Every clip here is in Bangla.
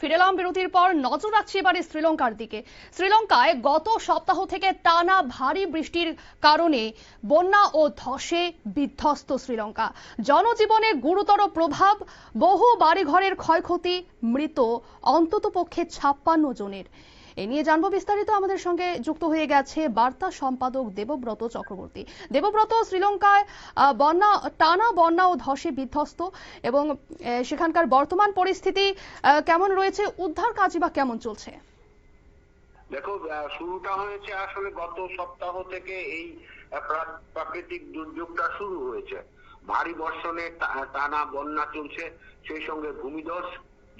ফিরেলাম বিরতির পর নজর রাখছি এবারে শ্রীলঙ্কার দিকে। শ্রীলঙ্কায় গত সপ্তাহ থেকে টানা ভারী বৃষ্টির কারণে বন্যা ও ধসে বিধ্বস্ত শ্রীলঙ্কা। জনজীবনে গুরুতর প্রভাব, বহু বাড়িঘরের ক্ষয়ক্ষতি, মৃত অন্তত পক্ষে ছাপ্পান্ন জনের। এ নিয়ে জানব বিস্তারিত আমাদের সঙ্গে যুক্ত হয়ে গেছে বার্তা সম্পাদক দেবব্রত চক্রবর্তী। দেবব্রত, শ্রীলঙ্কায় বন্যা, টানা বন্যা ও ধসে বিধ্বস্ত এবং সেখানকার বর্তমান পরিস্থিতি কেমন রয়েছে? উদ্ধার কাজই বা কেমন চলছে? দেখো শুরুটা হয়েছে আসলে গত সপ্তাহ থেকে এই প্রাকৃতিক দুর্যোগটা শুরু হয়েছে। ভারী বর্ষণে টানা বন্যা চলছে, সেই সঙ্গে ভূমিধস,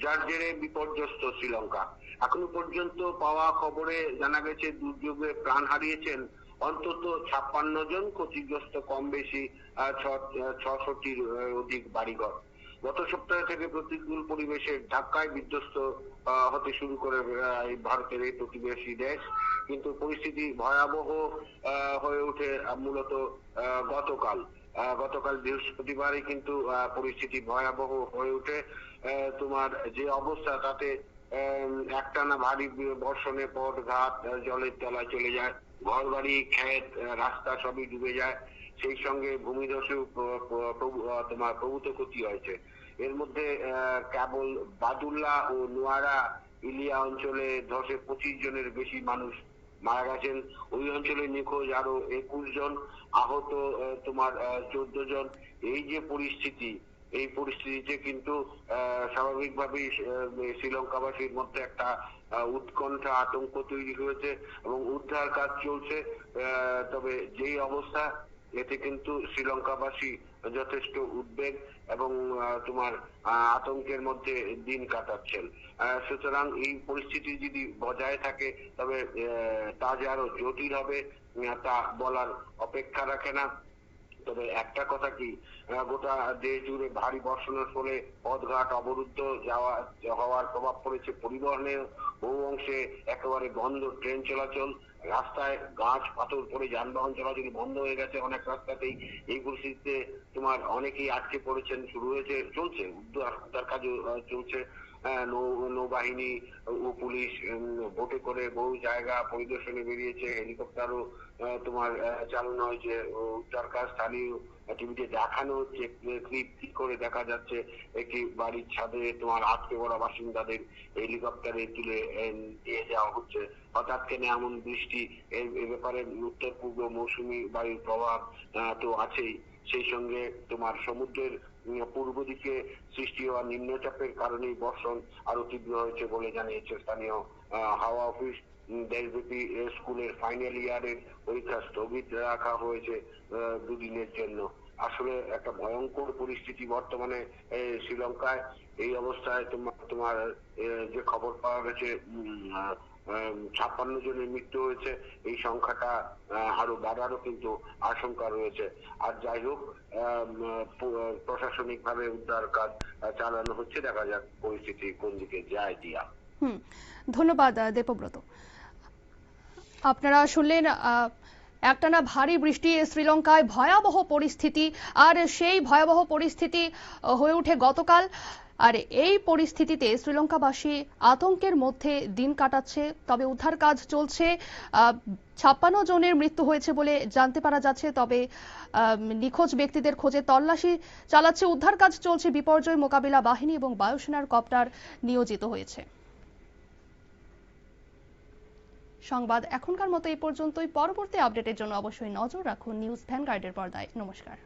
যার জেরে বিপর্যস্ত শ্রীলঙ্কা। এখনও পর্যন্ত পাওয়া খবরে জানা গেছে দুর্যোগে প্রাণ হারিয়েছেন অন্তত ছাপ্পান্ন জন, ক্ষতিগ্রস্ত কম বেশি ছশোটির অধিক বাড়িঘর। গত সপ্তাহ থেকে প্রতিকূল পরিবেশের ধাক্কায় বিধ্বস্ত হতে শুরু করে ভারতের এই প্রতিবেশী দেশ। কিন্তু পরিস্থিতি ভয়াবহ হয়ে ওঠে মূলত গতকাল। গতকাল বৃহস্পতিবারই কিন্তু পরিস্থিতি ভয়াবহ হয়ে ওঠে। তোমার যে অবস্থা তাতে একটানা ভারী বর্ষণে পথ ঘাট জলের তলায় চলে যায়। ঘর বাড়ি ক্ষেত রাস্তা সবই ডুবে যায়। সেই সঙ্গে ভূমিধসেও তোমার প্রভূত ক্ষতি হয়েছে। এর মধ্যে কেবল বাদুল্লা ও নোয়ারা ইলিয়া অঞ্চলে ধসে পঁচিশ জনের বেশি মানুষ মারা গেছেন। ওই অঞ্চলে নিখোঁজ আরও একুশ জন। আহত আহ, তোমার চোদ্দ জন। এই যে পরিস্থিতি এই পরিস্থিতিতে কিন্তু স্বাভাবিকভাবেই শ্রীলঙ্কাবাসীর মধ্যে একটা উৎকণ্ঠা, আতঙ্ক তৈরি হয়েছে এবং উদ্ধার কাজ চলছে। তবে যেই অবস্থা, এতে কিন্তু শ্রীলঙ্কাবাসী যথেষ্ট উদ্বেগ এবং তোমার আতঙ্কের মধ্যে দিন কাটাচ্ছেন। সুতরাং এই পরিস্থিতি যদি বজায় থাকে, তবে তা যে আরও জটিল হবে তা বলার অপেক্ষা রাখে না। তবে একটা কথা কি গোটা দেশ জুড়ে ভারী বর্ষণের ফলে পথঘাট অবরুদ্ধ যাওয়া, হওয়ার প্রভাব পড়েছে পরিবহনে। বহু অংশে একেবারে বন্ধ ট্রেন চলাচল, রাস্তায় গাছ, পাথর পড়ে যানবাহন চলাচল বন্ধ হয়ে গেছে অনেক রাস্তাতেই। এই পরিস্থিতিতে তোমার অনেকেই আটকে পড়েছেন, শুরু হয়েছে, চলছে, উদ্ধার কাজও চলছে। নৌবাহিনী ও পুলিশ বোটে করে বহু জায়গা পরিদর্শনে বেরিয়েছে। হেলিকপ্টারও তোমার চালানো হয়েছে। উদ্ধার কাজ স্থানীয় টিভিতে দেখানো হচ্ছে। ক্লিপ কি করে দেখা যাচ্ছে? একটি বাড়ির ছাদে তোমার আটকে পড়া বাসিন্দাদের হেলিকপ্টারে তুলে নিয়ে যাওয়া হচ্ছে। হঠাৎ কেন এমন বৃষ্টি? এ ব্যাপারে উত্তর পূর্ব মৌসুমী বায়ুর প্রভাব তো আছেই। সেই সঙ্গে তোমার সমুদ্রের পূর্ব দিকে সৃষ্টি হওয়া নিম্নচাপের কারণেই বর্ষণ আরও তীব্র হয়েছে বলে জানিয়েছে স্থানীয় হাওয়া অফিস। দেশব্যাপী স্কুলের ফাইনাল ইয়ারের পরীক্ষা স্থগিত রাখা হয়েছে দুদিনের জন্য। আসলে একটা ভয়ঙ্কর পরিস্থিতি বর্তমানে শ্রীলঙ্কায়। এই অবস্থায় তোমার তোমার যে খবর পাওয়া গেছে ছাপ্পান্ন জনের মৃত্যু হয়েছে। এই সংখ্যাটা আরও বাড়ারও কিন্তু আশঙ্কা রয়েছে। আর যাই হোক প্রশাসনিক ভাবে উদ্ধার কাজ চালানো হচ্ছে। দেখা যাক পরিস্থিতি কোন দিকে যায় দিয়া। ধন্যবাদ দেবব্রত। আপনারা শুনলেন একটানা ভারী বৃষ্টি, শ্রীলঙ্কায় ভয়াবহ পরিস্থিতি, আর সেই ভয়াবহ পরিস্থিতি হয়ে ওঠে গতকাল। আর এই পরিস্থিতিতে শ্রীলঙ্কাবাসী আতঙ্কের মধ্যে দিন কাটাচ্ছে, তবে উদ্ধার কাজ চলছে। ছাপ্পান্ন জনের মৃত্যু হয়েছে বলে জানতে পারা যাচ্ছে, তবে নিখোঁজ ব্যক্তিদের খোঁজে তল্লাশি চালাচ্ছে, উদ্ধার কাজ চলছে, বিপর্যয় মোকাবিলা বাহিনী এবং বায়ুসেনার কপ্টার নিয়োজিত হয়েছে। সংবাদ এখনকার মতো এই পর্যন্তই। পরবর্তী আপডেটের জন্য অবশ্যই নজর রাখুন নিউজ ভ্যানগার্ডের পর্দায়। নমস্কার।